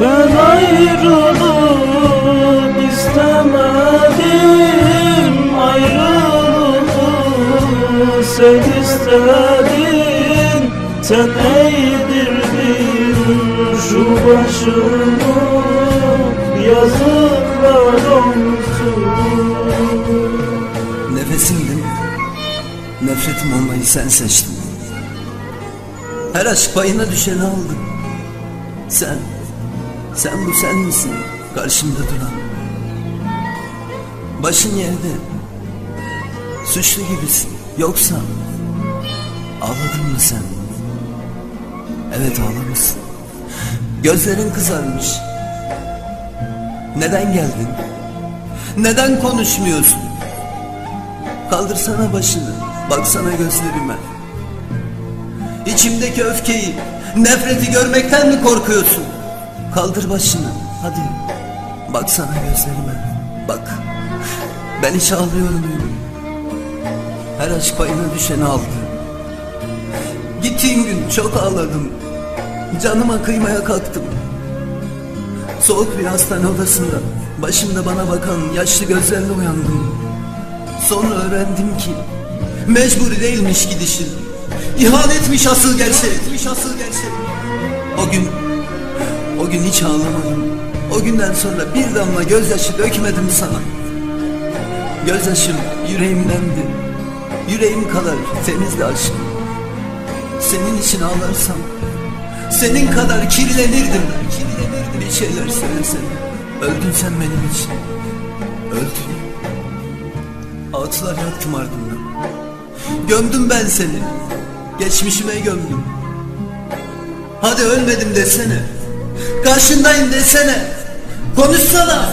Ben ayrılık istemedim Ayrılığı sen istedin. Sen eğdirdin şu başımı? Yazıklar olsun Nefesimdin Nefretim olmayı sen seçtin. Her aşk payına düşeni aldın. Sen Sen bu sen misin Karşımda duran? Başın yerde Suçlu gibisin. Yoksa Ağladın mı sen? Evet ağlamışsın. Gözlerin kızarmış. Neden geldin? Neden konuşmuyorsun? Kaldırsana başını, baksana gözlerime. İçimdeki öfkeyi, nefreti görmekten mi korkuyorsun? Kaldır başını, hadi. Baksana gözlerime, bak. Ben hiç ağlıyor muyum? Her aşk payına düşeni aldı. Gittiğin gün çok ağladım. Canıma kıymaya kalktım. Soğuk bir hastane odasında, başımda bana bakan yaşlı gözlerle uyandım. Sonra öğrendim ki mecburi değilmiş gidişin. İhanetmiş asıl gerçek. asıl gerçek. O gün o gün hiç ağlamadım. O günden sonra bir damla gözyaşı dökmedim sana. Gözyaşım yüreğimdendi. Yüreğim kadar temizdi aşkım. Senin için ağlarsam senin kadar kirlenirdim. Bir şeyler söylesene. Öldün sen benim için. Öldün. Ağıtlar yaktım ardından Gömdüm ben seni Geçmişime gömdüm Hadi ölmedim desene Karşındayım desene. Konuşsana.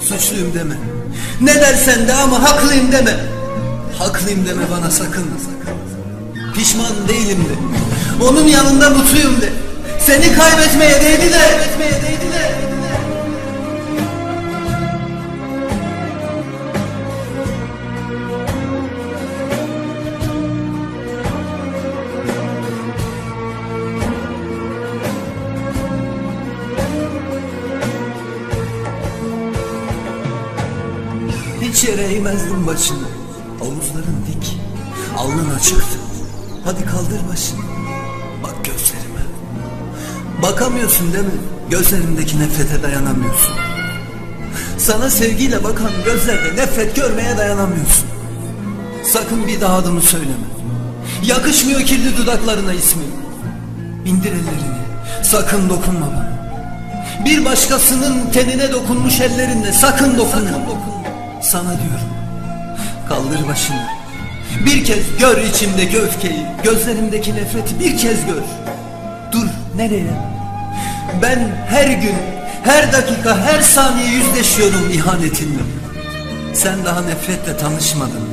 Suçluyum deme. Ne dersen de ama haklıyım deme. Haklıyım deme bana sakın. Pişman değilim de. Onun yanında mutluyum de. Seni kaybetmeye değdi de Kaybetmeye değdi de Hiç yere eğmezdim başını. Omuzların dik Alnın açıktı Hadi kaldır başını. Bak gözlerime. Bakamıyorsun değil mi? Gözlerimdeki nefrete dayanamıyorsun. Sana sevgiyle bakan gözlerde nefret görmeye dayanamıyorsun. Sakın bir daha adımı söyleme. Yakışmıyor kirli dudaklarına ismim İndir ellerini. Sakın dokunma bana. Bir başkasının tenine dokunmuş ellerinle sakın dokunma. Sana diyorum. Kaldır başını. Bir kez gör içimdeki öfkeyi, gözlerimdeki nefreti bir kez gör. Dur nereye? Ben her gün, her dakika, her saniye yüzleşiyorum ihanetinle. Sen daha nefretle tanışmadın.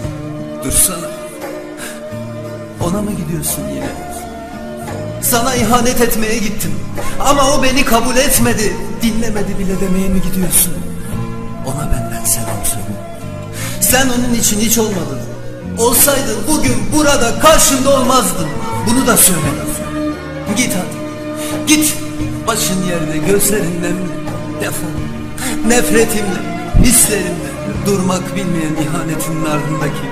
Dursana. Ona mı gidiyorsun yine? Sana ihanet etmeye gittim. Ama o beni kabul etmedi. Dinlemedi bile demeye mi gidiyorsun? Sen onun için hiç olmadın. Olsaydın bugün burada karşında olmazdın. Bunu da söyle. Git hadi. Git. Başın yerde gözlerinden defol. Nefretimle, hislerimle durmak bilmeyen ihanetinin ardındaki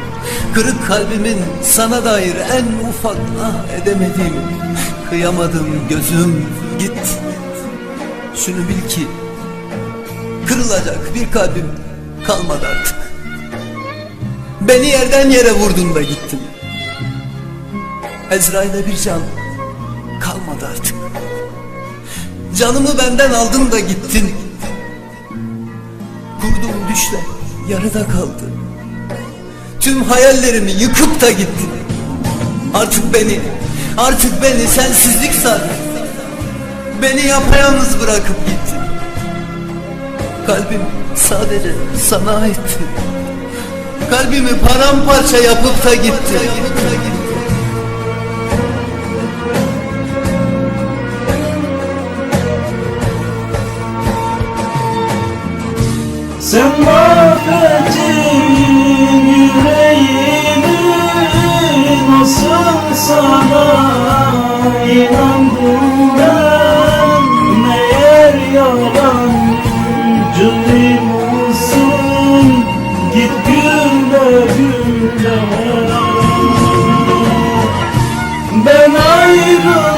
kırık kalbimin sana dair en ufak ah edemediğim kıyamadım gözüm git. Şunu bil ki kırılacak bir kalbim kalmadı artık. Beni yerden yere vurdun da gittin. Ezrail'e bir can kalmadı artık. Canımı benden aldın da gittin. Kurduğum düşler yarıda kaldı. Tüm hayallerimi yıkıp da gittin. Artık beni, artık beni sensizlik sardı. Beni yapayalnız bırakıp gittin. Kalbim sadece sana aitti. Kalbimi paramparça yapıp da gitti. Sen mahvettin yüreğimi Nasıl sana inandım ben ayrılık